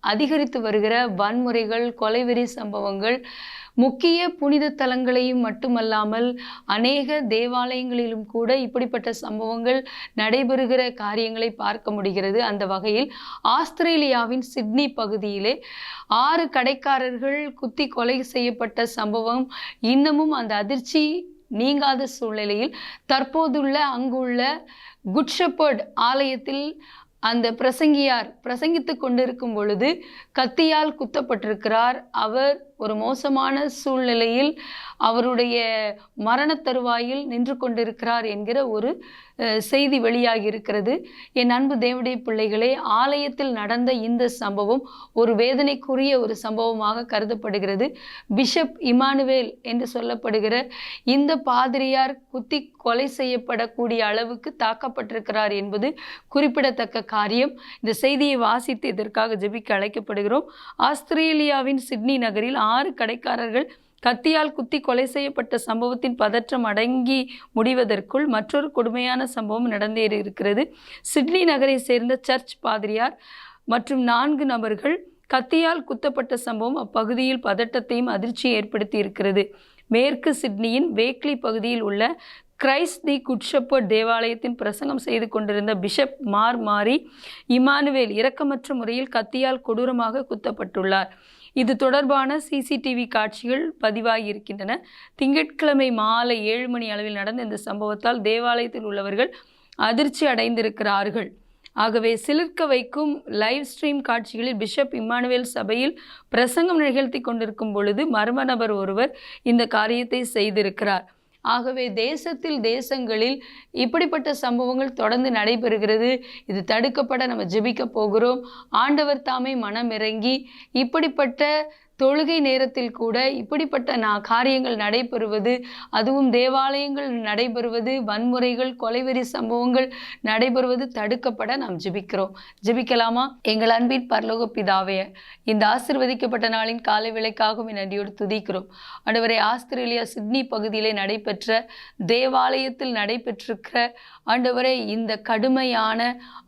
அதிகரித்து வருகிற வன்முறைகள் கொலைவெறி சம்பவங்கள் முக்கிய புனித தலங்களையும் மட்டுமல்லாமல் அநேக தேவாலயங்களிலும் கூட இப்படிப்பட்ட சம்பவங்கள் நடைபெறுகிற காரியங்களை பார்க்க முடிகிறது. அந்த வகையில் ஆஸ்திரேலியாவின் சிட்னி பகுதியிலே ஆறு கடைக்காரர்கள் குத்தி கொலை செய்யப்பட்ட சம்பவம் இன்னமும் அந்த அதிர்ச்சி நீங்காத சூழ்நிலையில் தற்போதுள்ள அங்குள்ள குட்ஷப்பர்ட் ஆலயத்தில் அந்த பிரசங்கியார் பிரசங்கித்து கொண்டிருக்கும் பொழுது கத்தியால் குத்தப்பட்டிருக்கிறார். அவர் ஒரு மோசமான சூழ்நிலையில் அவருடைய மரண தருவாயில் நின்று கொண்டிருக்கிறார் என்கிற ஒரு செய்தி வெளியாகி இருக்கிறது. என் அன்பு தேவடைய பிள்ளைகளே ஆலயத்தில் நடந்த இந்த சம்பவம் ஒரு வேதனைக்குரிய ஒரு சம்பவமாக கருதப்படுகிறது. பிஷப் இமானுவேல் என்று சொல்லப்படுகிற இந்த பாதிரியார் குத்தி கொலை செய்யப்படக்கூடிய அளவுக்கு தாக்கப்பட்டிருக்கிறார் என்பது குறிப்பிடத்தக்க காரியம். இந்த செய்தியை வாசித்து இதற்காக ஜெபிக்க அழைக்கப்படுகிறோம். ஆஸ்திரேலியாவின் சிட்னி நகரில் ஆறு கடைக்காரர்கள் கத்தியால் குத்தி கொலை செய்யப்பட்ட சம்பவத்தின் பதற்றம் அடங்கி முடிவதற்குள் மற்றொரு கொடுமையான சம்பவம் நடந்தே இருக்கிறது. சிட்னி நகரை சேர்ந்த சர்ச் பாதிரியார் மற்றும் நான்கு நபர்கள் கத்தியால் குத்தப்பட்ட சம்பவம் அப்பகுதியில் பதட்டத்தையும் அதிர்ச்சியை ஏற்படுத்தி இருக்கிறது. மேற்கு சிட்னியின் வேக்லி பகுதியில் உள்ள கிரைஸ்ட் தி குட்ஷப்பர்ட் தேவாலயத்தின் பிரசங்கம் செய்து கொண்டிருந்த பிஷப் மார் மாரி இமானுவேல் இரக்கமற்ற முறையில் கத்தியால் கொடூரமாக குத்தப்பட்டுள்ளார். இது தொடர்பான சிசிடிவி காட்சிகள் பதிவாகியிருக்கின்றன. திங்கட்கிழமை மாலை ஏழு மணி அளவில் நடந்த இந்த சம்பவத்தால் தேவாலயத்தில் உள்ளவர்கள் அதிர்ச்சி அடைந்திருக்கிறார்கள். ஆகவே சிலிர்க்க வைக்கும் லைவ் ஸ்ட்ரீம் காட்சிகளில் பிஷப் இம்மானுவேல் சபையில் பிரசங்கம் நிகழ்த்தி கொண்டிருக்கும் பொழுது மர்ம நபர் ஒருவர் இந்த காரியத்தை செய்திருக்கிறார். ஆகவே தேசத்தில் தேசங்களில் இப்படிப்பட்ட சம்பவங்கள் தொடர்ந்து நடைபெறுகிறது. இது தடுக்கப்பட நம்ம ஜெபிக்க போகிறோம். ஆண்டவர் தாமே மனமிறங்கி இப்படிப்பட்ட தொழுகை நேரத்தில் கூட இப்படிப்பட்ட நான் காரியங்கள் நடைபெறுவது அதுவும் தேவாலயங்கள் நடைபெறுவது வன்முறைகள் கொலைவெறி சம்பவங்கள் நடைபெறுவது தடுக்கப்பட நாம் ஜெபிக்கிறோம். ஜெபிக்கலாமா? எங்கள் அன்பின் பரலோக பிதாவே இந்த ஆசிர்வதிக்கப்பட்ட நாளின் காலை விலைக்காகவும் நன்றியோடு துதிக்கிறோம். அடுவரை ஆஸ்திரேலியா சிட்னி பகுதியிலே நடைபெற்ற தேவாலயத்தில் நடைபெற்றிருக்கிற ஆண்டவரே இந்த கடுமையான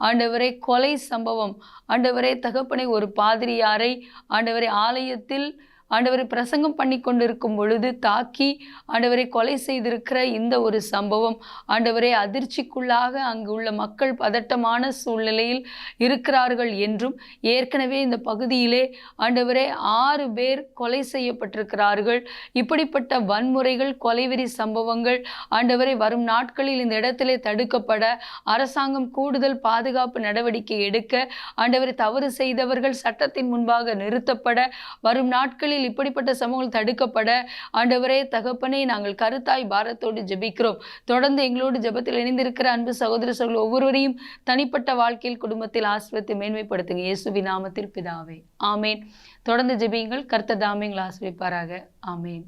ஆண்டவரே கொலை சம்பவம் ஆண்டவரே தகப்பனை ஒரு பாதிரியாரை ஆண்டவரை ஆலயத்தில் still ஆண்டவரை பிரசங்கம் பண்ணி கொண்டிருக்கும் பொழுது தாக்கி ஆண்டவரை கொலை செய்திருக்கிற இந்த ஒரு சம்பவம் ஆண்டவரை அதிர்ச்சிக்குள்ளாக அங்கு உள்ள மக்கள் பதட்டமான சூழ்நிலையில் இருக்கிறார்கள் என்றும் ஏற்கனவே இந்த பகுதியிலே ஆண்டவரே ஆறு பேர் கொலை செய்யப்பட்டிருக்கிறார்கள். இப்படிப்பட்ட வன்முறைகள் கொலைவெறி சம்பவங்கள் ஆண்டவரை வரும் நாட்களில் இந்த இடத்திலே தடுக்கப்பட அரசாங்கம் கூடுதல் பாதுகாப்பு நடவடிக்கை எடுக்க ஆண்டவரை தவறு செய்தவர்கள் சட்டத்தின் முன்பாக நிறுத்தப்பட வரும் நாட்களில் இப்படிப்பட்ட சம்பவங்கள் தடுக்கப்பட ஆண்டவரே தகப்பனை நாங்கள் கருத்தாய் பாரத்தோடு ஜெபிக்கிறோம். தொடர்ந்து எங்களோடு ஜெபத்தில் இணைந்திருக்கிற அன்பு சகோதர சகோதரர்கள் ஒவ்வொருவரையும் தனிப்பட்ட வாழ்க்கையில் குடும்பத்தில் ஆசிரியத்தை மேன்மைப்படுத்துங்க. இயேசுவி நாமத்தில் பிதாவே. ஆமேன். தொடர்ந்து ஜெபியுங்கள். கர்த்தர் எங்களை ஆசிரியப்பாராக ஆமேன்.